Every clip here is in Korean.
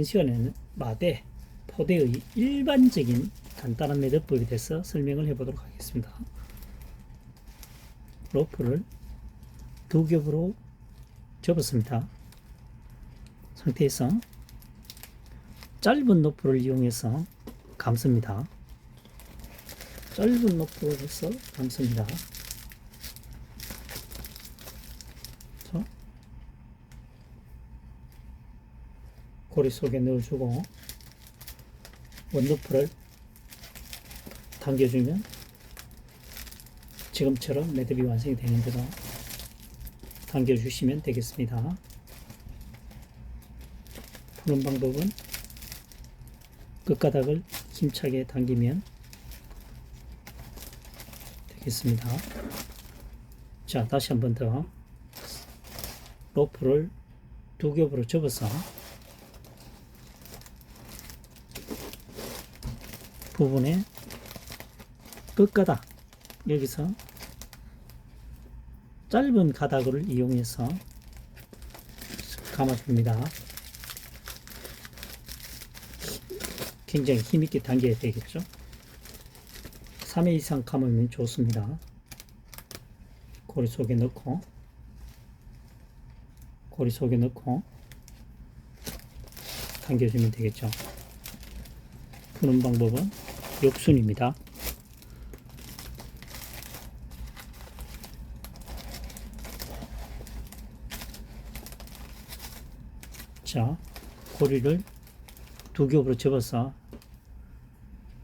이번 시간에는 마대, 포대의 일반적인 간단한 매듭법에 대해서 설명을 해보도록 하겠습니다. 로프를 두 겹으로 접었습니다. 상태에서 짧은 로프를 이용해서 감습니다. 짧은 로프로 해서 감습니다. 자, 고리 속에 넣어주고 원루프를 당겨주면 지금처럼 매듭이 완성이 되는 대로 당겨주시면 되겠습니다. 푸는 방법은 끝가닥을 힘차게 당기면 되겠습니다. 자, 다시 한 번 더 로프를 두 겹으로 접어서 부분에 끝가닥 여기서 짧은 가닥을 이용해서 감아줍니다. 굉장히 힘있게 당겨야 되겠죠. 3회 이상 감으면 좋습니다. 고리 속에 넣고 고리 속에 넣고 당겨주면 되겠죠. 푸는 방법은 역순입니다. 자, 고리를 두 겹으로 접어서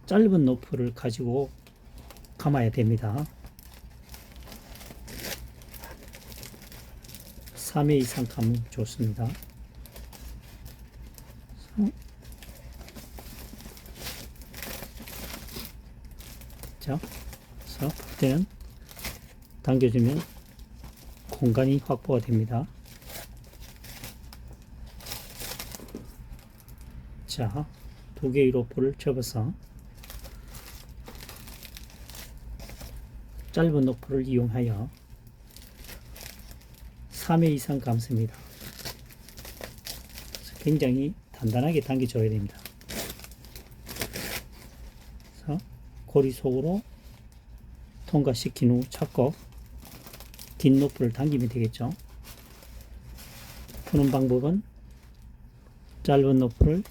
짧은 노프를 가지고 감아야 됩니다. 3회 이상 감으면 좋습니다. 자, 그래서 그때는 당겨주면 공간이 확보가 됩니다. 자, 두 개의 로프를 접어서 짧은 로프를 이용하여 3회 이상 감습니다. 굉장히 단단하게 당겨줘야 됩니다. 그래서 고리 속으로 통과시킨 후 잡고 긴 로프를 당기면 되겠죠. 푸는 방법은 짧은 로프를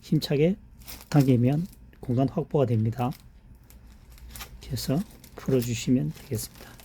힘차게 당기면 공간 확보가 됩니다. 그래서 풀어주시면 되겠습니다.